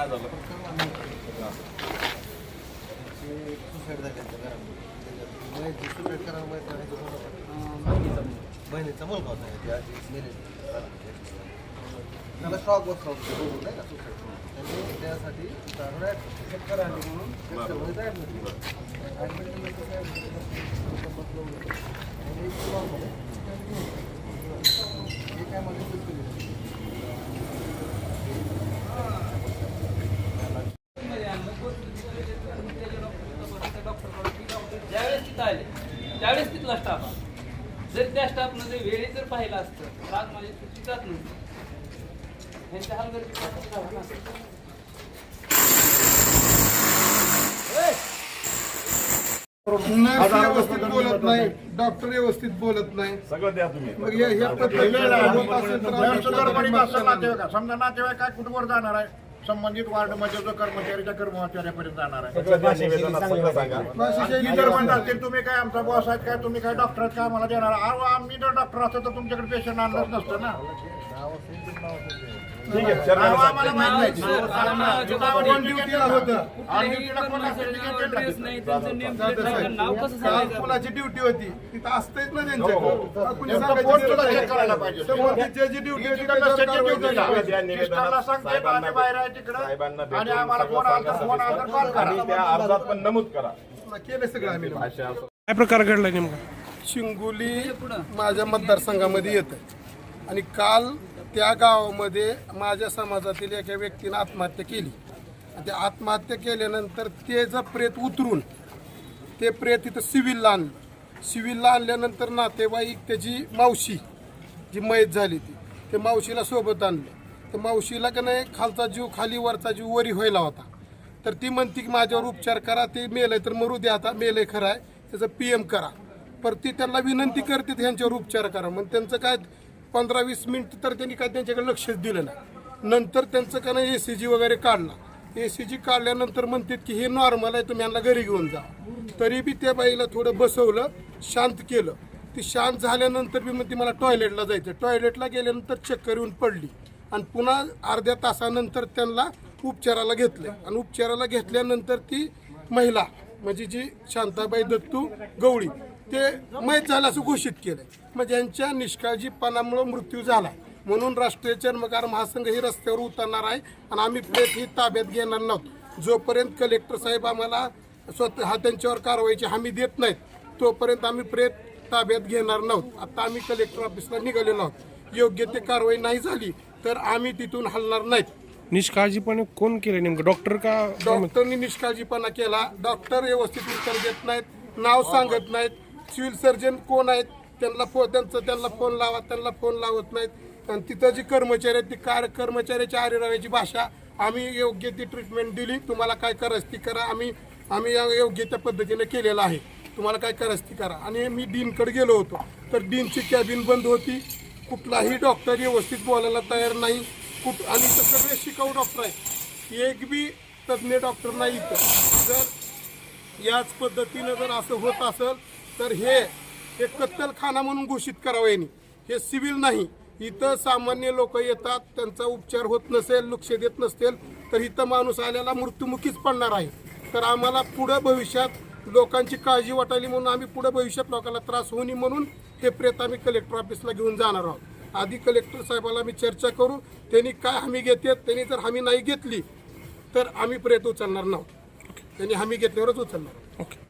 काय झालं करायला बहिणीचा मुलगा होता त्याला शॉक बसला होता नाही का त्यांनी त्यासाठी चक्कर आली म्हणून त्याच्यामध्ये admit केलं. Admit केलं तर काय झालं? बसलं होतं. आणि एक किलो मध्ये हे काय मध्ये सुटकेली. मध्ये आणलं, पोहोचलं तिकडे ते करून त्याच्या डॉक्टरकडे त्या डॉक्टरकडे ती डॉक्टर ज्यावेळेस तिथं आले त्यावेळेस तिथला स्टाफ आला. जर त्या स्टाफनं जर वेळेत जर पाहिलं असतं तर आज माझी चुकी जात नव्हती ह्यांच्या झालं व्यवस्थित बोलत नाही डॉक्टर व्यवस्थित बोलत नाही. सगळं द्या तुम्ही. मग या पद्धतीने असेल तर. समजा नातेवाईक काय कुठवर जाणार आहे? संबंधित वार्डमध्ये जो कर्मचारीच्या कर्मचाऱ्यापर्यंत जाणार आहे. सगळं द्या निवेदनात सगळं सांगा. भाषा आणि शैली ती जर म्हणत असतील तुम्ही काय आमचा बॉस आहेत काय तुम्ही काय डॉक्टर आहेत काय आम्हाला देणार? आम्ही जर डॉक्टर असतो तर तुमच्याकडे पेशंट आणलंच नसतं ना. ठीक आहे चर्चा आम्हाला माहीत नाही. नाव- कोण होतं. कुठल्याही नाही त्यांचं नाव कसं काल सांगायचं? कुणाची ड्युटी होती? तिथं असतेच ना हो, त्यांच्याकडे हा, कुणी नेमकं सांगायची पोस्ट गरज सुद्धा नाही. check करायला पाहिजे. संबंधित ज्याची ड्युटी होती त्याच्यावर कारवाई झाली. पाहिजे. सांगते, बाहेर आहे तिकडं. साहेबांना आणि भेटून आम्हाला सगळं फोन आला तर सांगा फोन आला तर call करा. आणि त्या अर्जात पण नमूद करा. केलं सगळं आम्ही. भाषा असं. काय प्रकार घडला नेमका? शिंगोली माझ्या मतदारसंघामध्ये येतं. आणि काल त्या गावामध्ये माझ्या समाजातील एका व्यक्तीनं आत्महत्या केली. ते आत्महत्या केल्यानंतर ते जर प्रेत उतरून ते प्रेत इथं सिव्हिलला आणलं. सिव्हिलला आणल्यानंतर नातेवाईक त्याची मावशी जी मयत झाली ती ते मावशीला सोबत आणलं. तर मावशीला का नाही खालचा जीव खाली वरचा जीव वरी व्हायला होता. तर ती म्हणती की माझ्यावर उपचार करा ते मेलंय तर मरू द्या आता मेलंय खरं आहे त्याचं पी एम करा. पर ती त्यांना विनंती करते ह्यांच्यावर उपचार करा. मग त्यांचं काय पंधरा वीस मिनिट तर त्यांनी काय त्यांच्याकडे लक्षच दिलं नाही. नंतर त्यांचं का नाही ए सी जी वगैरे काढला. ए सी जी काढल्यानंतर म्हणतात की हे नॉर्मल आहे तुम्ही यांना घरी घेऊन जा. तरी बी त्या बाईला थोडं बसवलं शांत केलं. ती शांत झाल्यानंतर बी म्हणते मला टॉयलेटला जायचं टॉयलेटला गेल्यानंतर चक्कर येऊन पडली. आणि पुन्हा अर्ध्या तासानंतर त्यांना उपचाराला घेतलं आणि उपचाराला घेतल्यानंतर ती महिला म्हणजे जी शांताबाई दत्तू गवळी ते मयत झालं असं घोषित केलं म्हणजे यांच्या निष्काळजीपणामुळे मृत्यू झाला. म्हणून राष्ट्रीय चर्मकार महासंघ ही रस्त्यावर उतरणार आहे आणि आम्ही प्रेत ही ताब्यात घेणार नव्हतो. जोपर्यंत कलेक्टर साहेब आम्हाला स्वतः हा त्यांच्यावर कारवाईची हमी देत नाहीत तोपर्यंत आम्ही प्रेत ताब्यात घेणार नव्हतो. आता आम्ही कलेक्टर ऑफिसला निघालेलो आहोत. योग्य ते कारवाई नाही झाली तर आम्ही तिथून हलणार नाहीत. निष्काळजीपणे कोण केलं नेमकं? डॉक्टर का? डॉक्टरनी निष्काळजीपणा केला. डॉक्टर व्यवस्थित उत्तर देत नाहीत नाव सांगत नाहीत. सिव्हिल सर्जन कोण आहेत त्यांना फो त्यांचं त्यांना फोन लावा त्यांना फोन लावत नाहीत. आणि तिथं जी कर्मचारी आहेत ती कार कर्मचाऱ्याच्या आरेराव्याची भाषा आम्ही योग्य ती ट्रीटमेंट दिली. तुम्हाला काय करायचं ती करा आम्ही आम्ही या योग्य त्या पद्धतीने केलेलं आहे. तुम्हाला काय करायचं ती करा. आणि मी डीनकडे गेलो होतो. तर डीनची कॅबिन बंद होती. कुठलाही डॉक्टर व्यवस्थित बोलायला तयार नाही. कुठ आणि इथं सगळे शिकाऊ डॉक्टर आहेत. एक बी तज्ज्ञ डॉक्टर नाही इथं जर याच पद्धतीनं जर असं होत असेल तर हे एक कत्तलखाना म्हणून घोषित करावं यांनी. हे सिव्हिल नाही. इथं सामान्य लोक येतात त्यांचा उपचार होत नसेल लक्ष देत नसतील तर इथं माणूस आलेला मृत्युमुखीच पडणार आहे. तर आम्हाला पुढं भविष्यात लोकांची काळजी वाटायली म्हणून आम्ही पुढे भविष्यात लोकांना त्रास होऊ नये म्हणून हे प्रेत आम्ही कलेक्टर ऑफिसला घेऊन जाणार आहोत. आधी कलेक्टर साहेबाला मी चर्चा करू त्यांनी काय हमी घेते त्यांनी जर हमी नाही घेतली तर आम्ही प्रेत उचलणार नाहोत त्यांनी हमी घेतल्यावरच उचलणार ओके.